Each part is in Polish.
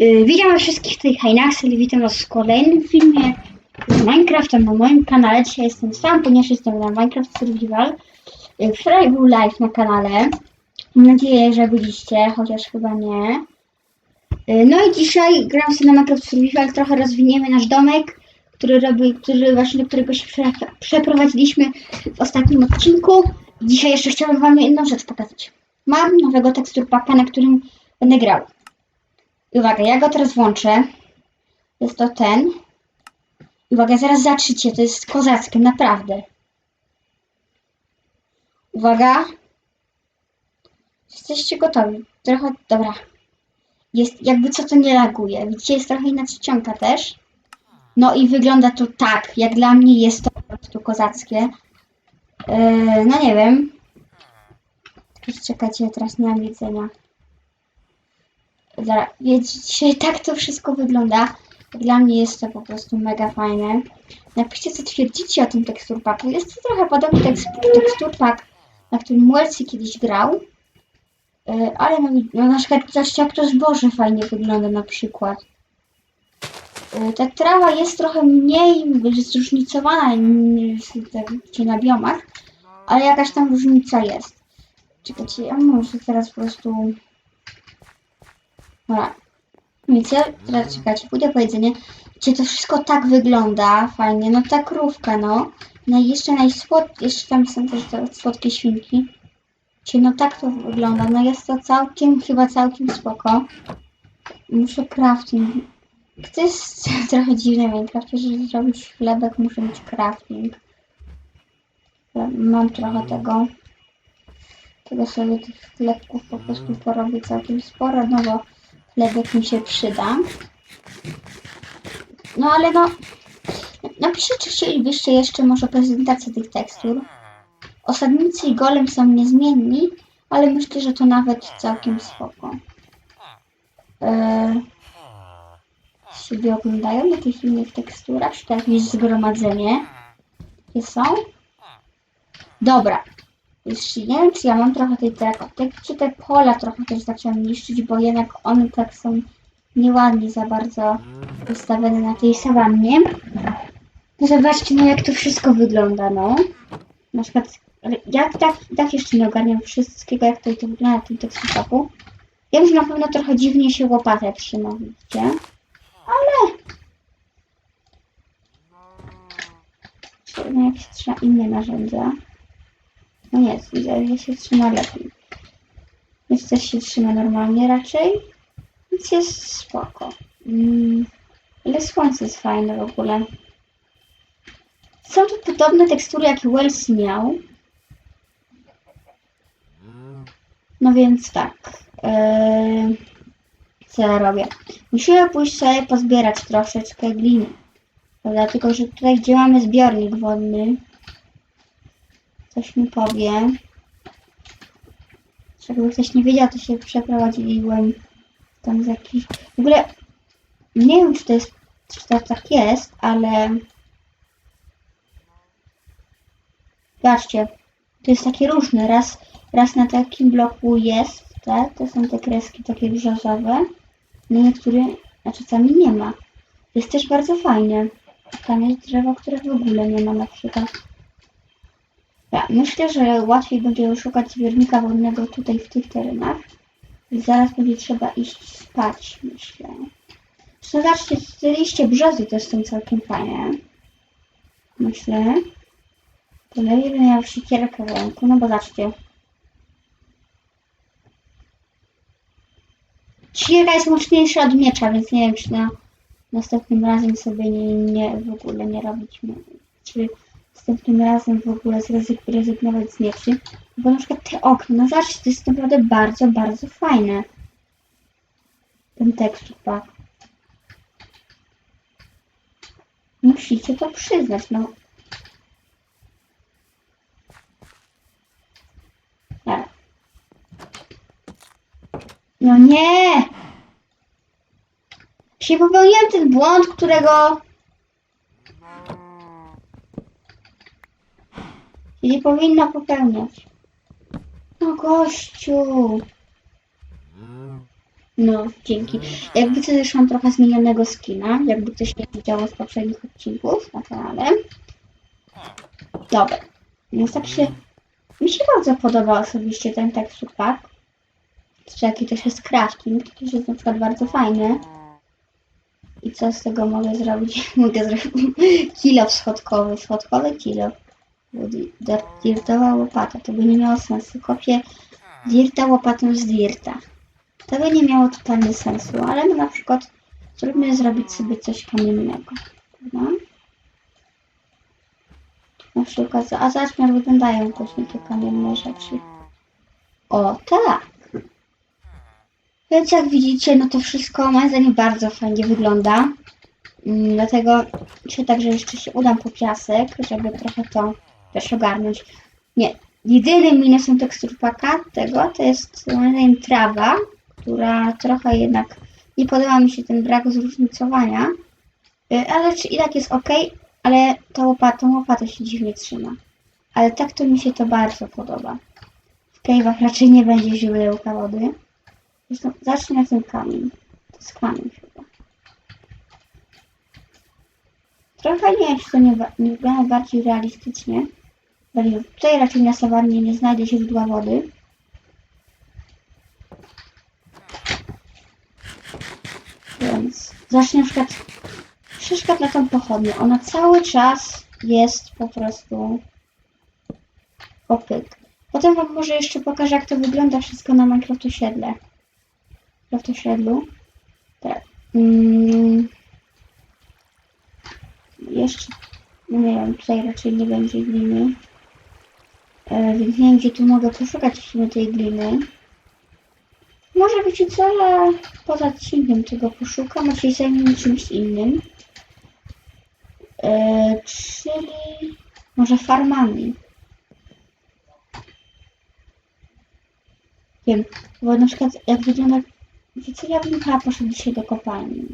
Yy, witam wszystkich tutaj Hajnaxel i witam was w kolejnym filmie z Minecraftem na moim kanale. Dzisiaj jestem sam, ponieważ jestem na Minecraft Survival. Yy, Wczoraj był live na kanale. Mam nadzieję, że byliście, chociaż chyba nie. Yy, No i dzisiaj gram sobie na Minecraft Survival, trochę rozwiniemy nasz domek, który robi, który właśnie do którego się prze, przeprowadziliśmy w ostatnim odcinku. Dzisiaj jeszcze chciałabym wam jedną rzecz pokazać. Mam nowego tekstur packa, na którym będę grał. Uwaga, ja go teraz włączę. Jest to ten. Uwaga, zaraz zatrzycie, to jest kozackie, naprawdę. Uwaga. Jesteście gotowi? Trochę, dobra. Jest, jakby co to nie laguje. Widzicie, jest trochę inna czcionka też. No i wygląda to tak, jak dla mnie jest to po prostu kozackie. Yy, no nie wiem. Czekajcie, teraz nie mam jedzenia. Dobra, wiecie, tak to wszystko wygląda. Dla mnie jest to po prostu mega fajne. Napiszcie, co twierdzicie o tym teksturpaku. Jest to trochę podobny tekst, teksturpak, na którym Welcy kiedyś grał. Yy, ale no, no na przykład zobaczcie, jak to zboże fajnie wygląda na przykład. Yy, ta trawa jest trochę mniej zróżnicowana niż te- na biomach, ale jakaś tam różnica jest. Czekajcie, ja muszę teraz po prostu... Dobra. Widzicie? Teraz czekajcie, pójdę po jedzenie. Widzicie, to wszystko tak wygląda fajnie. No ta krówka, no. No i jeszcze najsłod... Jeszcze tam są też te słodkie świnki. Widzicie, no tak to wygląda. No jest to całkiem, chyba całkiem spoko. Muszę crafting. To jest trochę dziwne w Minecrafcie, żeby zrobić chlebek, muszę mieć crafting. Mam trochę tego. Tego sobie tych chlebków po prostu porobię całkiem sporo, no bo chlebek mi się przyda. No ale no, napiszcie, czy chcielibyście jeszcze może prezentację tych tekstur. Osadnicy i golem są niezmienni, ale myślę, że to nawet całkiem spoko. Eee, sobie oglądają na tych innych teksturach, czy to jakieś zgromadzenie? Gdzie są? Dobra. Jeszcze nie wiem, czy ja mam trochę tej terrakoty, czy te pola trochę też zacząłem niszczyć, bo jednak one tak są nieładnie za bardzo ustawione na tej sawannie. No zobaczcie, no jak to wszystko wygląda, no. Na przykład, ja tak, tak jeszcze nie ogarniam wszystkiego, jak to, to wygląda na tym teksturpaku. Wiem, że na pewno trochę dziwnie się łopatę trzyma, widzicie? Ale... No jak się trzyma inne narzędzia. No nie, widzę, że się trzyma lepiej. Więc też się trzyma normalnie raczej. Więc jest spoko. Mm, ale słońce jest fajne w ogóle. Są tu podobne tekstury, jakie Wells miał. No więc tak. Yy, co ja robię? Musimy pójść sobie pozbierać troszeczkę gliny. Tylko, że tutaj, gdzie mamy zbiornik wodny, coś mi powie. Żeby ktoś nie wiedział, to się przeprowadziłem tam z jakiś... W ogóle nie wiem, czy to jest, czy to tak jest, ale... Zobaczcie, to jest takie różne. Raz, raz na takim bloku jest, te, to są te kreski takie brzozowe. No niektóre, a czasami nie ma. Jest też bardzo fajnie. Tam jest drzewo, które w ogóle nie ma na przykład. Ja myślę, że łatwiej będzie szukać zbiornika wodnego tutaj w tych terenach. I zaraz będzie trzeba iść spać, myślę. Zresztą zobaczcie, te liście brzozy też są całkiem fajne. Myślę. Tyle jeden miał siekierkę w ręku, no bo zobaczcie. Siekierka jest mocniejsza od miecza, więc nie wiem, czy na następnym razem sobie nie, nie w ogóle nie robić. Następnym razem w ogóle zrezyg- zrezygnować z mieczy. Bo na przykład te okna, no zobaczcie, to jest naprawdę bardzo, bardzo fajne. Ten tekstur pak. Musicie to przyznać, no. Tak. No nie! Się popełniłem ten błąd, którego się nie powinno popełniać. No gościu. No, dzięki. Jakby to też mam trochę zmienionego skina, jakby ktoś nie widział z poprzednich odcinków na kanale. Dobra. Więc tak się... Mi się bardzo podoba osobiście ten tekstur pack. Czy jaki też jest crafting, to też jest na przykład bardzo fajny. I co z tego mogę zrobić? mogę zrobić kilo schodkowy, schodkowy kilo. Dirtowa łopata, to by nie miało sensu. Kopię dirta łopatą z dirta. To by nie miało totalnie sensu, ale no na przykład spróbujmy zrobić sobie coś kamiennego. Prawda? Na przykład, a zobaczmy jak wyglądają później te kamienne rzeczy. O, tak! Więc jak widzicie, no to wszystko moim zdaniem bardzo fajnie wygląda. Mm, Dlatego się także jeszcze się udam po piasek, żeby trochę to też ogarnąć. Nie, jedynym minusem teksturpaka tego to jest moim zdaniem trawa, która trochę jednak nie podoba mi się ten brak zróżnicowania. Y, Ale czy i tak jest ok, ale ta łopata, tą łopatę się dziwnie trzyma. Ale tak to mi się to bardzo podoba. W cave'ach raczej nie będzie źródełka wody. Zresztą zacznę ten kamień. To jest kamień chyba. Trochę nie wiem, czy to nie, nie wygląda bardziej realistycznie. Bo Tutaj raczej na sawannie nie znajdę źródła wody. Więc zacznę na przykład przeszkad na tą pochodnię. Ona cały czas jest po prostu opyk. Potem wam może jeszcze pokażę, jak to wygląda wszystko na Minecraft osiedle. Minecraft osiedlu. Tak. Mm. Jeszcze, no nie wiem, tutaj raczej nie będzie gliny. E, więc nie wiem, gdzie tu mogę poszukać w sumie tej gliny. Może wiecie co, ale poza odcinkiem tego poszukam, a się zajmę czymś innym. E, czyli może farmami. Wiem, bo na przykład jak wygląda... Wiecie ja bym chyba poszedł dzisiaj do kopalni.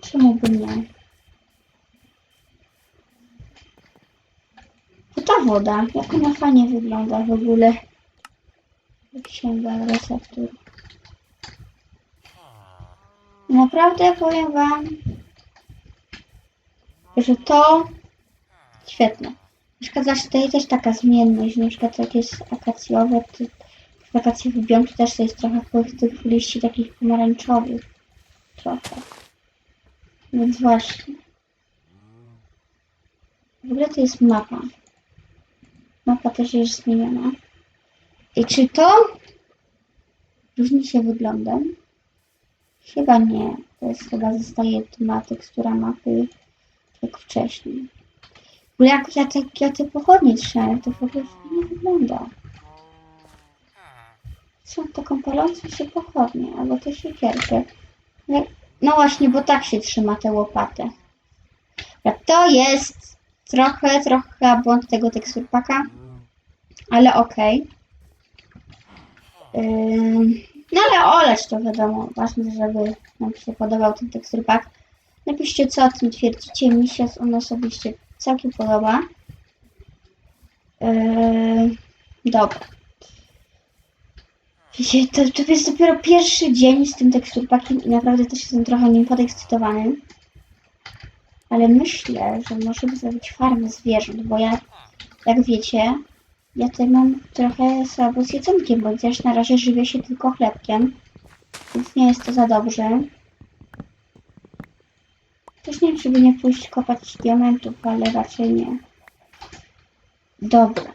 Czemu by nie? Ta woda, jak ona fajnie wygląda w ogóle. Księga receptur. Naprawdę powiem wam, że to świetne. Na przykład zawsze tutaj też taka zmienność, na przykład jak jest akacjowe, to akacjowy biom, to też jest trochę tych liści takich pomarańczowych. Trochę. Więc właśnie. W ogóle to jest mapa. Mapa też jest zmieniona. I czy to różni się wyglądem? Chyba nie. To jest chyba zostaje ma tekstura mapy jak wcześniej. Bo jak ja te, ja te pochodnie trzymam, to w ogóle nie wygląda. Są taką palącą się pochodnie, albo to siekierkę. No, no właśnie, bo tak się trzyma tę łopatę. To jest trochę, trochę błąd tego teksturpaka, ale okej. Ym, No ale oleć to wiadomo, ważne, żeby nam się podobał ten teksturpak. Napiszcie co o tym twierdzicie, mi się on osobiście całkiem podoba. Yy, dobra. Wiecie, to, to jest dopiero pierwszy dzień z tym teksturpakiem i naprawdę też jestem trochę nim podekscytowany. Ale myślę, że możemy zrobić farmę zwierząt, bo ja, jak wiecie, ja tutaj mam trochę słabo z jedzonkiem, bo też na razie żywię się tylko chlebkiem, więc nie jest to za dobrze. Też nie wiem, żeby nie pójść kopać diamentów, ale raczej nie. Dobra.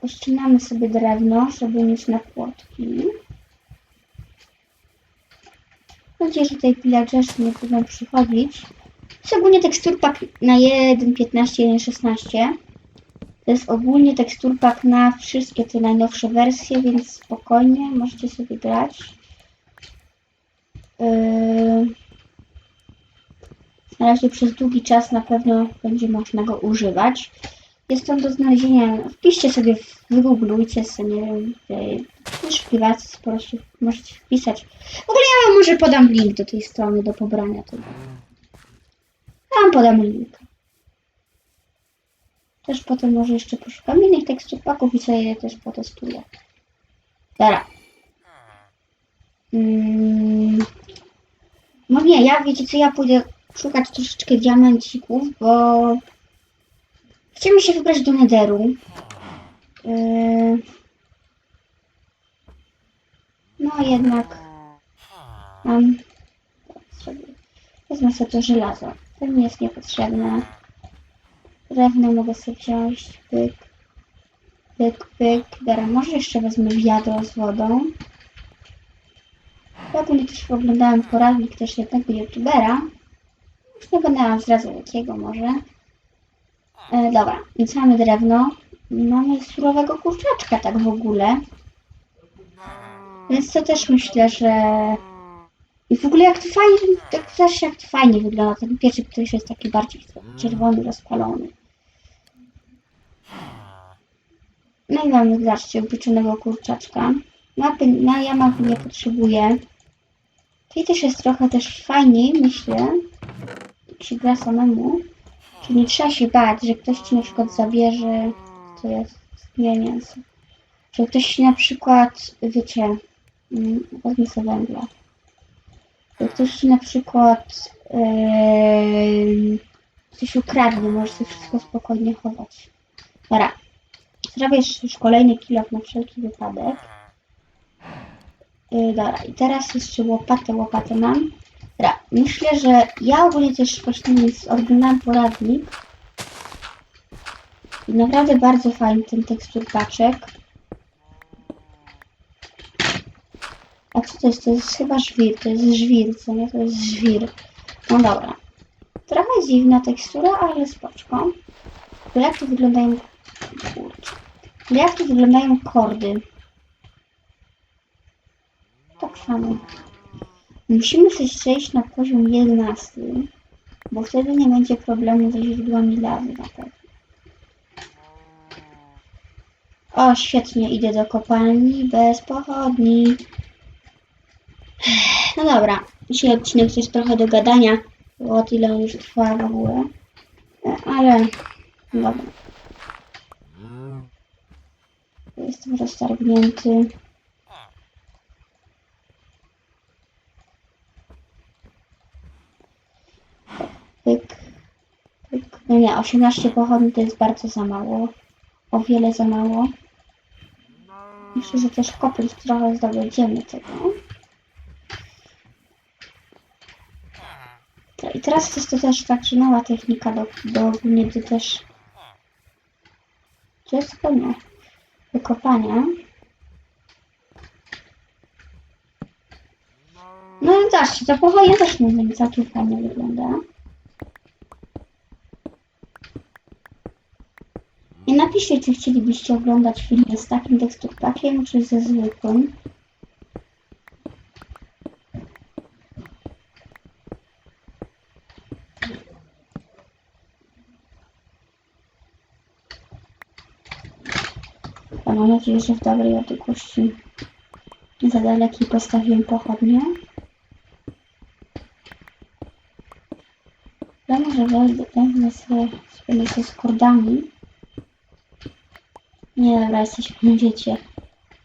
Pościnamy sobie drewno, żeby mieć na płotki. Mam że tutaj pillagerzy nie będą przychodzić. Ogólnie teksturpak na 1.15, 1.16. To jest ogólnie teksturpak na wszystkie te najnowsze wersje, więc spokojnie możecie sobie grać. Yy... Na razie przez długi czas na pewno będzie można go używać. Jest on do znalezienia. Wpiszcie sobie, wygooglujcie sobie, nie wiem, w wyszukiwarce po prostu możecie wpisać. W ogóle ja może podam link do tej strony do pobrania tego. Wam podam link. Też potem może jeszcze poszukam innych tekstur paków i sobie je też potestuję. Dobra. Mm. No nie, ja wiecie co, ja pójdę szukać troszeczkę diamencików, bo chcemy się wybrać do Netheru. Yy... No jednak mam wezmę sobie to żelazo. To mi jest niepotrzebne. Drewno mogę sobie wziąć. Pyk. Pyk, pyk. Dobra, może jeszcze wezmę wiadro z wodą. Ja ogólnie też oglądałem poradnik też jednego youtubera. Już nie będę zdradzał jakiego może. E, dobra, więc mamy drewno. Mamy surowego kurczaczka tak w ogóle. Więc to też myślę, że... I w ogóle jak to fajnie, tak też jak to fajnie wygląda. Ten który już jest taki bardziej czerwony, rozpalony. No i mamy, zobaczcie, upieczonego kurczaczka. Mapy, no ja mapy nie potrzebuję. Czyli też jest trochę też fajniej, myślę, się gra samemu. Czyli nie trzeba się bać, że ktoś ci na przykład zabierze, to jest nie mięso. Że ktoś na przykład, wiecie, mm, sobie węgla. Ktoś na przykład yy, coś ukradnie, możesz sobie wszystko spokojnie chować. Dobra. Zrobię jeszcze już kolejny kilok na wszelki wypadek. Yy, dobra, i teraz jeszcze łopatę, łopatę mam. Dobra, myślę, że ja ogólnie też właśnie z- oglądałem poradnik. Naprawdę bardzo fajny ten tekstur paczek. A co to jest? To jest chyba żwir, to jest żwir, co nie? To jest żwir. No dobra. Trochę dziwna tekstura, ale spoczko. Jak to wyglądają... Kurczę. Jak to wyglądają kordy? Tak samo. Musimy coś przejść na poziom 11, bo wtedy nie będzie problemu ze źródłami lawy na pewno. O, świetnie, idę do kopalni bez pochodni. No dobra, dzisiaj odcinek jest trochę do gadania, bo ile on już trwa w ogóle. E, Ale, dobra. Jestem roztargnięty. Pyk, pyk. No nie, 18 pochodni to jest bardzo za mało. O wiele za mało. Myślę, że też kopyć trochę zdobędziemy tego. To- I teraz jest to też tak, że nowa technika do, do ogólnie do też to jest pełno wykopania. No i zobaczcie, to pochodnie też nie wiem, całkiem fajnie wygląda. I napiszcie, czy chcielibyście oglądać filmy z takim teksturpakiem, czy ze zwykłym. Ja mam nadzieję, że w dobrej odległości za dalekiej postawiłem pochodnie. Ja może wezmę sobie, spędzę się z kordami. Nie, dobra, jesteśmy, wiecie,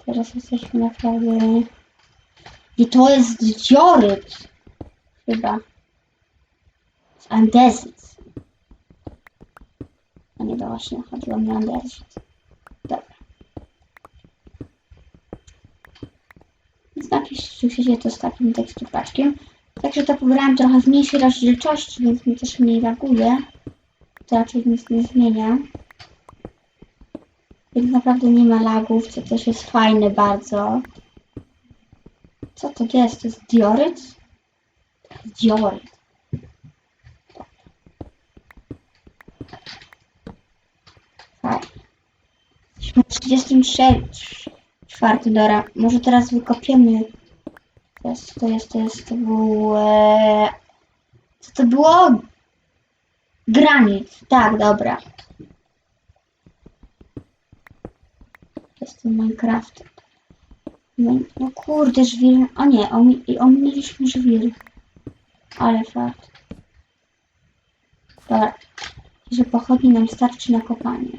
teraz jesteśmy naprawdę... I to jest dzioryt! Chyba. Z Andezyt. A nie, to właśnie chodziło mi. Więc napiszcie, czy chcecie to z takim teksturpaczkiem. Także to pobrałem trochę w mniejszej rozdzielczości, więc mi też mniej laguje. To raczej nic nie zmienia. Więc naprawdę nie ma lagów, co też jest fajne bardzo. Co to jest? To jest dioryt? To jest dioryt. Fajnie. Jesteśmy w 33. Czwarty, dobra. Może teraz wykopiemy. Jest, to jest, to jest, to był... E... Co to było? Granit. Tak, dobra. To jest ten Minecraft. No, no kurde, żwir. O nie, omi- ominęliśmy żwir. Ale fakt. Dobra. Że pochodni nam starczy na kopanie.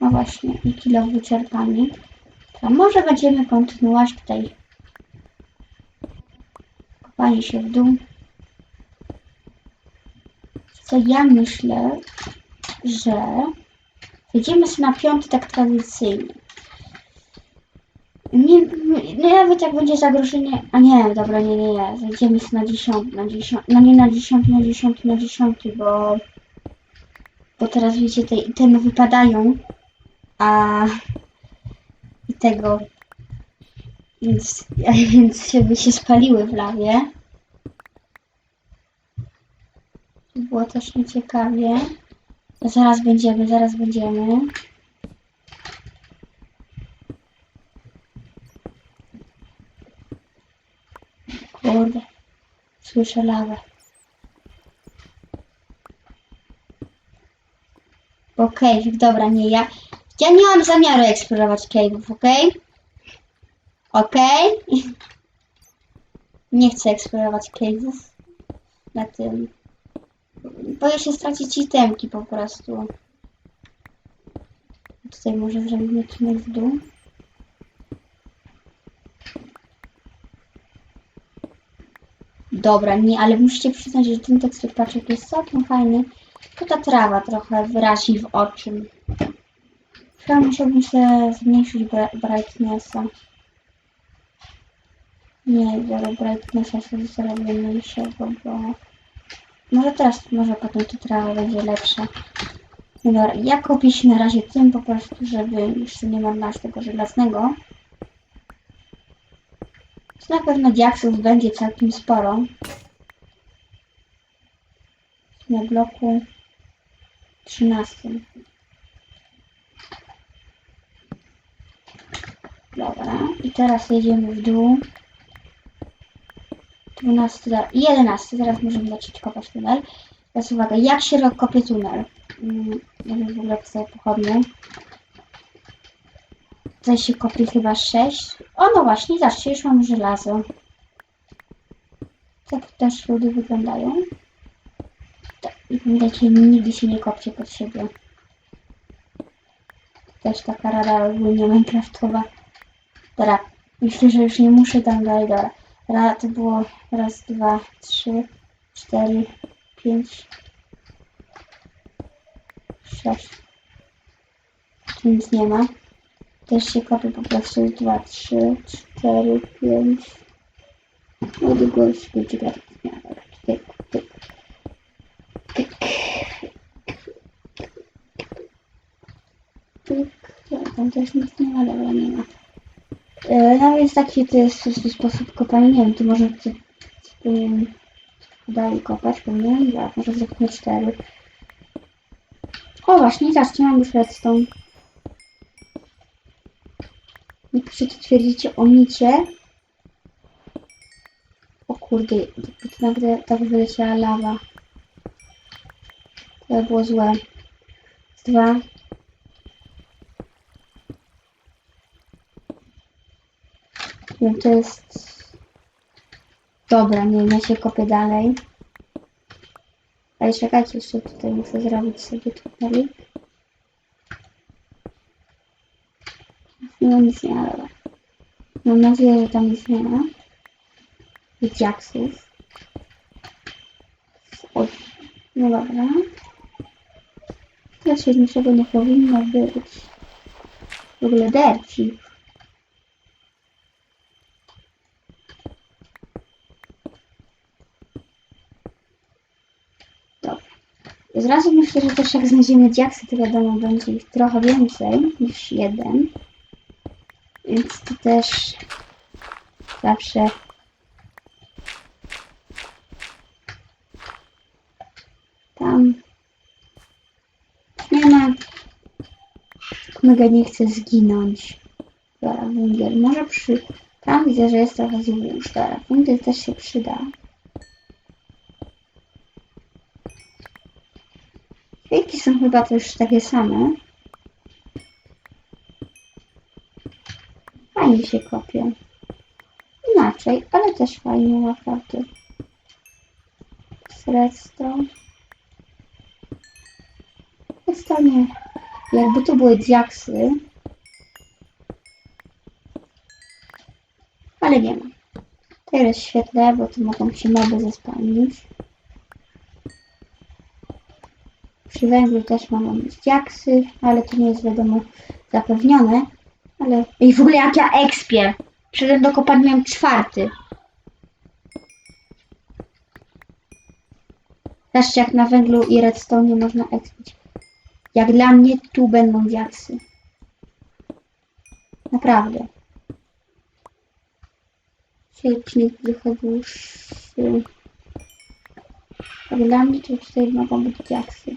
O właśnie, i kilo wyczerpany. To może będziemy kontynuować tutaj kopanie się w dół. Co ja myślę, że Jedziemy sobie na piąty tak tradycyjnie. Nie, nie, nawet jak będzie zagrożenie. A nie, dobra, nie, nie, nie. Zejdziemy na dziesiąty, na dziesiąty. No nie na dziesiąty, na dziesiąty, na dziesiąty, bo. Bo teraz wiecie, te itemy wypadają. A. I tego. Więc, więc się by się spaliły w lawie. Było też nieciekawie. Zaraz będziemy, zaraz będziemy. Kurde. Słyszę lawę. Okej, dobra, nie ja. Ja nie mam zamiaru eksplorować cave'ów, okej? Okej? Nie chcę eksplorować cave'ów. Na tym. Boję się stracić itemki po prostu. Tutaj może zrobimy odcinek w dół. Dobra, nie, ale musicie przyznać, że ten tekstur paczek jest całkiem fajny. To ta trawa trochę wyrazi w oczy. Chyba musiałbym się zmniejszyć bra- brightnessa. Nie, biorę brightnessa sobie zrobię mniejszego, bo... Może teraz, może potem ta trawa będzie lepsza. Dobra, ja kopię się na razie tym po prostu, żeby jeszcze nie marnować tego żelaznego. To na pewno diaksów będzie całkiem sporo. Na bloku 13. Dobra, i teraz jedziemy w dół. 12, za- 11, zaraz możemy zacząć kopać tunel. Teraz uwaga, jak się kopie tunel? Mm, Ja bym w ogóle tutaj pochodny. Tutaj się kopie chyba 6. O no właśnie, zobaczcie, już mam żelazo. Tak też ludy wyglądają. Tak, I pamiętajcie, nigdy się nie kopcie pod siebie. Też taka rada ogólnie minecraftowa. Dobra, myślę, że już nie muszę tam dalej, dobra. Ra, to było raz, dwa, trzy, cztery, pięć, sześć. Tu nic nie ma. Też się kopie po prostu dwa, trzy, cztery, pięć. No długość będzie gadać. Nie, dobra, tyk, tyk. Tyk. Tyk. Tam też nic nie ma, dobra, nie ma. E, No więc taki to jest sposób kopania. Nie wiem, tu może co, co powinien dalej kopać, powinien? Ja, może zróbmy cztery. O właśnie, zobaczcie, mam już redstone. Niektórzy tu twierdzicie o micie. O kurde, to nagle tak wyleciała lawa. To by było złe. Dwa. No to jest... Dobra, nie, ja się kopię dalej. Ale czekajcie, jeszcze tutaj muszę zrobić sobie tunelik. No nic nie ma, dobra. Mam nadzieję, że tam nic nie ma. O, no dobra. Teraz się niczego nie powinno być. W ogóle derci. Z razu myślę, że też jak znajdziemy diaksy, to wiadomo, będzie ich trochę więcej niż jeden. Więc to też zawsze tam nie ma. Mega nie chce zginąć. Dobra, węgiel. Może przy... Tam widzę, że jest trochę złóż. Dobra, węgiel też się przyda. Wielki są chyba też takie same. Fajnie się kopie. Inaczej, ale też fajnie naprawdę. Sredstone. Jest to nie. Jakby tu były diaksy. Ale nie ma. Teraz świetle, bo tu mogą się moby zespałnić. Przy węglu też mogą być diaksy, ale to nie jest wiadomo zapewnione. Ale... I w ogóle jak ja ekspię. Przyszedłem do kopalni, miałem czwarty. Zobaczcie, jak na węglu i redstone nie można expić. Jak dla mnie tu będą diaksy. Naprawdę. Odcinek trochę dłuższy. Jak dla mnie to tutaj mogą być diaksy.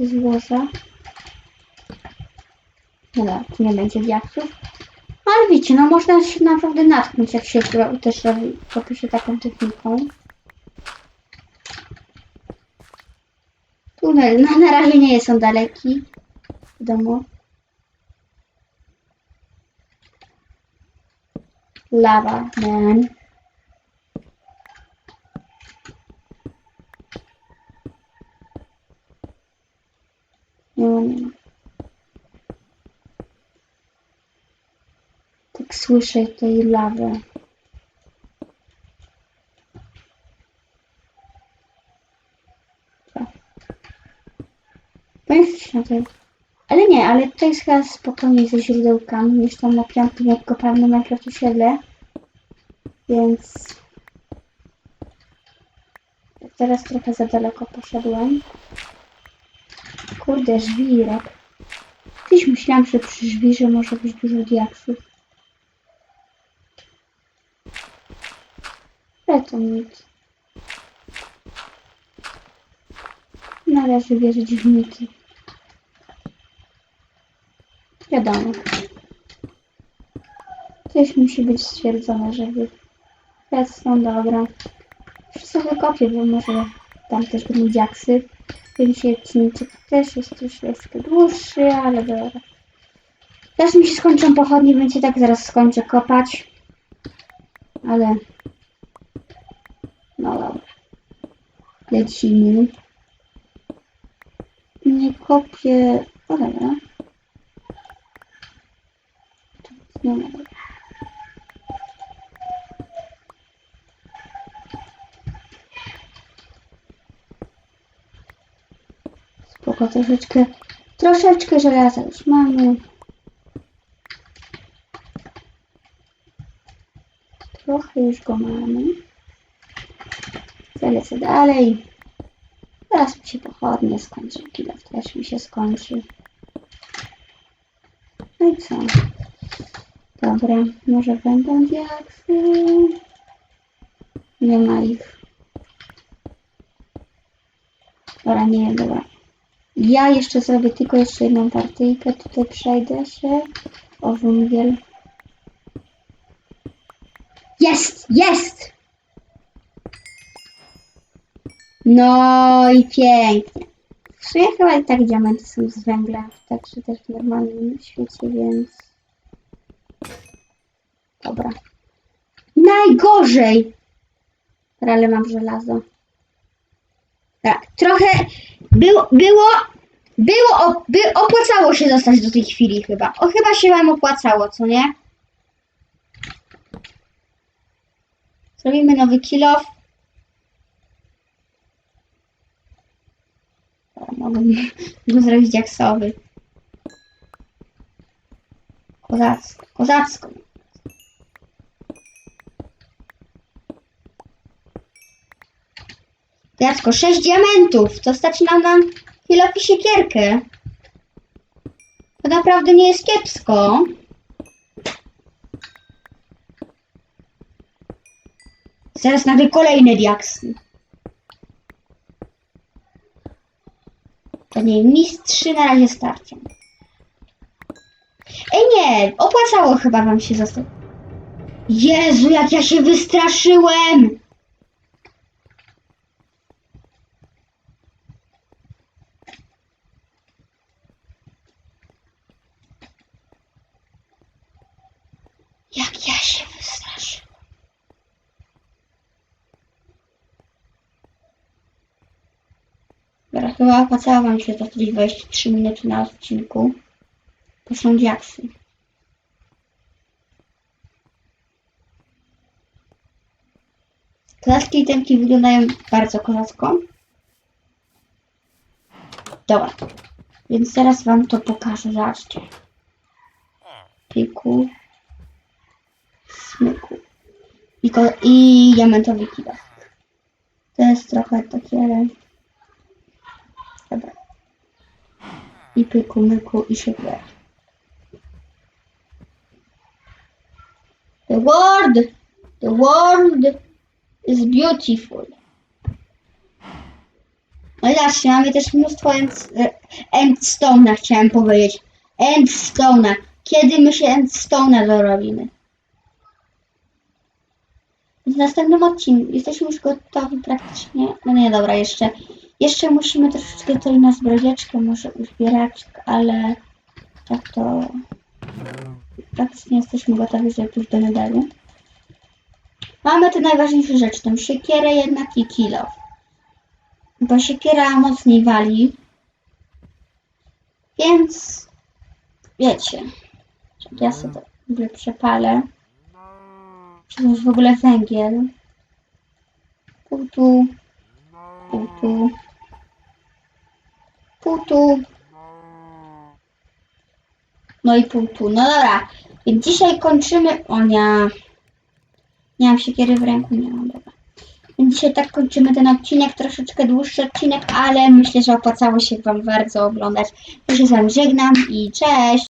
Złoża. Dobra, tu nie będzie diaksów. Ale wiecie, no można się naprawdę natknąć, jak się też robi, robi się taką techniką. Tunel, no na razie nie jest on daleki. Wiadomo. Lava man. Nie ma, nie ma. Tak słyszę tej lawę. Powiedz na to. Ale nie, ale to jest chyba spokojniej ze źródełkami niż tam na piątym jak kopalny Minecraft osiedle. Więc... Teraz trochę za daleko poszedłem. Kurde, żwirek. Kiedyś myślałam, że przy żwirze może być dużo diaksów. To nic. Należy wierzyć w mity. Wiadomo. Coś musi być stwierdzone, żeby... Teraz są dobra. Wszystko wykopię, bo może tam też będą diaksy. Więc się odcinek też jest troszeczkę dłuższy, ale dobra. Teraz mi się skończą pochodnie, więc i tak zaraz skończę kopać. Ale... No dobra. Lecimy. Nie kopię... O dobra. Ma. Spoko, troszeczkę, troszeczkę żelaza już mamy. Trochę już go mamy. Zalecę dalej. Teraz mi się pochodnie skończy. Kilo też mi się skończy. No i co? Dobra, może będą diaksy? Nie ma ich. Dobra, nie wiem, dobra. Ja jeszcze zrobię tylko jeszcze jedną partyjkę. Tutaj przejdę się. O, węgiel. Jest! Jest! No i pięknie. W sumie chyba i tak diamenty są z węgla, także też w normalnym świecie, więc... Dobra. Najgorzej! Ale mam żelazo. Tak, trochę było, było, było, by, opłacało się dostać do tej chwili chyba. O, chyba się wam opłacało, co nie? Zrobimy nowy kill off. Mogę go zrobić jaksowy. Kozacko, kozacko. Jacko, 6 diamentów. To stać nam na chwilę siekierkę. To naprawdę nie jest kiepsko. Zaraz nagle kolejne diaksy. To nie, mistrzy na razie starczą. Ej nie, opłacało chyba wam się zostać. Jezu, jak ja się wystraszyłem! Jak ja się wystraszyłem. Dobra, Chyba opłacało wam się zostać 23 minuty na odcinku. To są diaksy. I temki wyglądają bardzo kozacko. Dobra. Więc teraz wam to pokażę. Zobaczcie. Piku. Smyku. I, i diamentowy kilo. To jest trochę takie... I pyku, myku, i szyber. The world, the world is beautiful. No i zobaczcie, mamy też mnóstwo end, endstone'a, chciałem powiedzieć. Endstone'a. Kiedy my się endstone'a dorobimy? W następnym odcinku jesteśmy już gotowi praktycznie. No nie, dobra, jeszcze. Jeszcze musimy troszeczkę tutaj na zbrodzieczkę może uzbierać, ale tak to praktycznie jesteśmy gotowi, żeby pójść do netheru. Mamy te najważniejsze rzeczy, tą siekierę jednak i kilo. Bo siekiera mocniej wali. Więc wiecie, ja sobie to w ogóle przepalę. Czy to w ogóle węgiel? Pół tu, pół tu, pół tu. No i pół tu. No dobra, więc dzisiaj kończymy. O nie. Nie mam siekiery w ręku, nie mam, dobra. Więc dzisiaj tak kończymy ten odcinek, troszeczkę dłuższy odcinek, ale myślę, że opłacało się Wam bardzo oglądać. Ja się z Wami żegnam i cześć!